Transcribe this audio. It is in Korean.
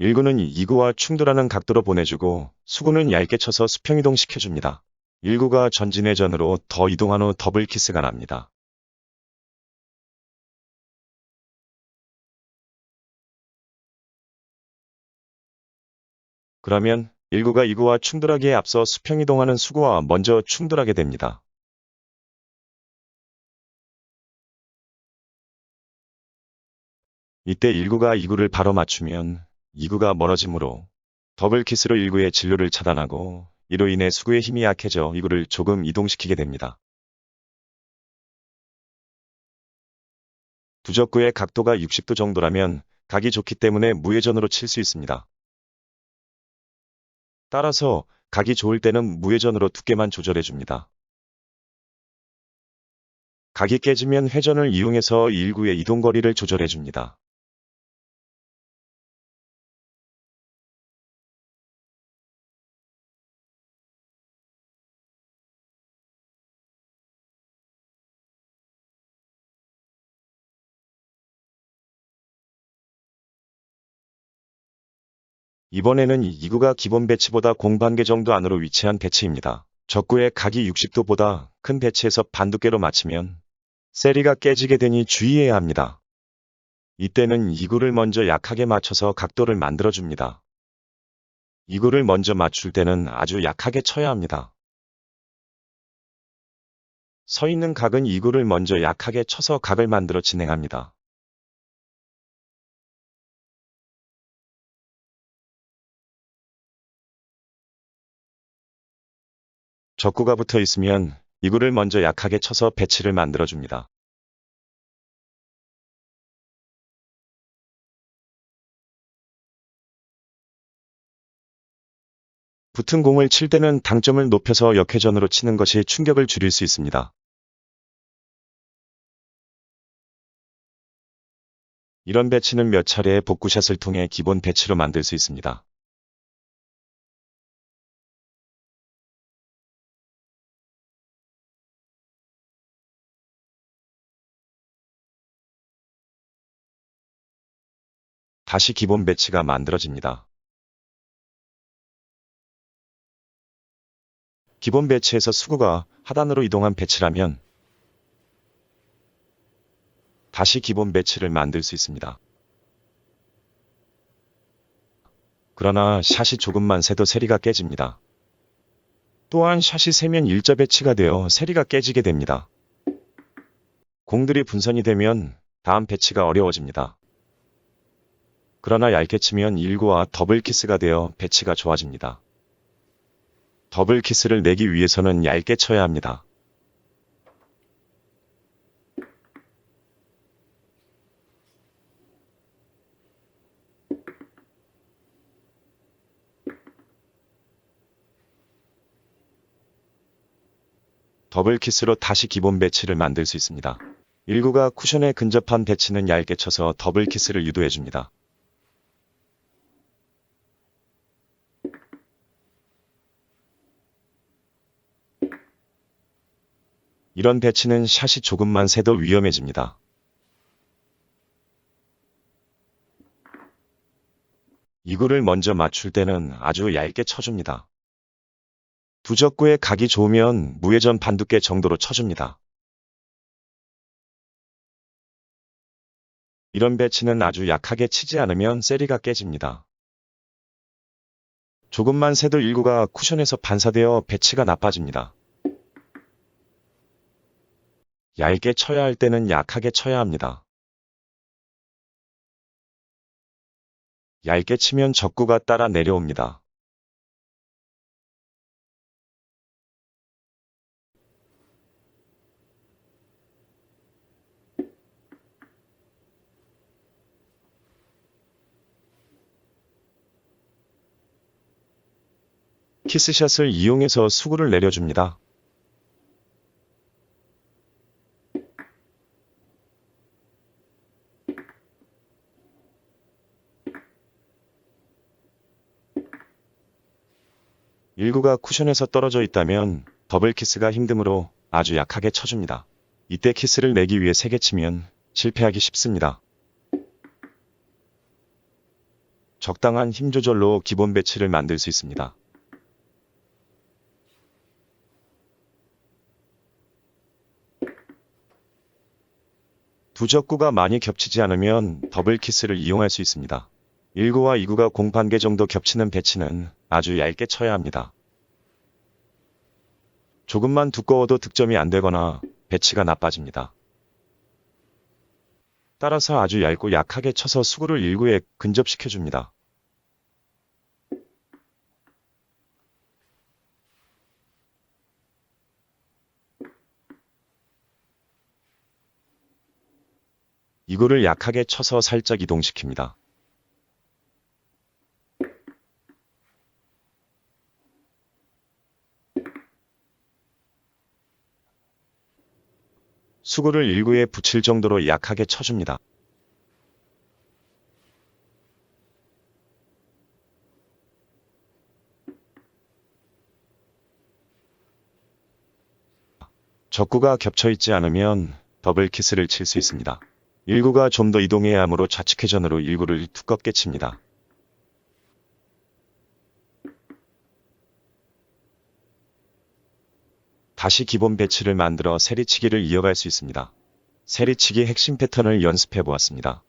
1구는 2구와 충돌하는 각도로 보내주고 수구는 얇게 쳐서 수평 이동 시켜줍니다. 1구가 전진회전으로 더 이동한 후 더블 키스가 납니다. 그러면 1구가 2구와 충돌하기에 앞서 수평 이동하는 수구와 먼저 충돌하게 됩니다. 이때 1구가 2구를 바로 맞추면 2구가 멀어지므로 더블 키스로 1구의 진로를 차단하고 이로 인해 수구의 힘이 약해져 2구를 조금 이동시키게 됩니다. 부적구의 각도가 60도 정도라면 각이 좋기 때문에 무회전으로 칠 수 있습니다. 따라서 각이 좋을 때는 무회전으로 두께만 조절해 줍니다. 각이 깨지면 회전을 이용해서 1구의 이동거리를 조절해 줍니다. 이번에는 2구가 기본 배치보다 공반개 정도 안으로 위치한 배치입니다. 적구의 각이 60도보다 큰 배치에서 반두께로 맞추면 세리가 깨지게 되니 주의해야 합니다. 이때는 2구를 먼저 약하게 맞춰서 각도를 만들어줍니다. 2구를 먼저 맞출 때는 아주 약하게 쳐야 합니다. 서 있는 각은 2구를 먼저 약하게 쳐서 각을 만들어 진행합니다. 적구가 붙어 있으면 이구를 먼저 약하게 쳐서 배치를 만들어줍니다. 붙은 공을 칠 때는 당점을 높여서 역회전으로 치는 것이 충격을 줄일 수 있습니다. 이런 배치는 몇 차례의 복구샷을 통해 기본 배치로 만들 수 있습니다. 다시 기본 배치가 만들어집니다. 기본 배치에서 수구가 하단으로 이동한 배치라면 다시 기본 배치를 만들 수 있습니다. 그러나 샷이 조금만 새도 세리가 깨집니다. 또한 샷이 세면 일자 배치가 되어 세리가 깨지게 됩니다. 공들이 분산이 되면 다음 배치가 어려워집니다. 그러나 얇게 치면 1구와 더블 키스가 되어 배치가 좋아집니다. 더블 키스를 내기 위해서는 얇게 쳐야 합니다. 더블 키스로 다시 기본 배치를 만들 수 있습니다. 1구가 쿠션에 근접한 배치는 얇게 쳐서 더블 키스를 유도해줍니다. 이런 배치는 샷이 조금만 새도 위험해집니다. 이구를 먼저 맞출 때는 아주 얇게 쳐줍니다. 부적구의 각이 좋으면 무회전 반두께 정도로 쳐줍니다. 이런 배치는 아주 약하게 치지 않으면 세리가 깨집니다. 조금만 새도 일구가 쿠션에서 반사되어 배치가 나빠집니다. 얇게 쳐야 할 때는 약하게 쳐야 합니다. 얇게 치면 적구가 따라 내려옵니다. 키스샷을 이용해서 수구를 내려줍니다. 일구가 쿠션에서 떨어져 있다면 더블 키스가 힘드므로 아주 약하게 쳐줍니다. 이때 키스를 내기 위해 세게 치면 실패하기 쉽습니다. 적당한 힘 조절로 기본 배치를 만들 수 있습니다. 두 적구가 많이 겹치지 않으면 더블 키스를 이용할 수 있습니다. 1구와 2구가 공판개 정도 겹치는 배치는 아주 얇게 쳐야 합니다. 조금만 두꺼워도 득점이 안 되거나 배치가 나빠집니다. 따라서 아주 얇고 약하게 쳐서 수구를 1구에 근접시켜줍니다. 이구를 약하게 쳐서 살짝 이동시킵니다. 수구를 1구에 붙일 정도로 약하게 쳐줍니다. 적구가 겹쳐 있지 않으면 더블 키스를 칠 수 있습니다. 1구가 좀 더 이동해야 하므로 좌측 회전으로 1구를 두껍게 칩니다. 다시 기본 배치를 만들어 세리치기를 이어갈 수 있습니다. 세리치기 핵심 패턴을 연습해 보았습니다.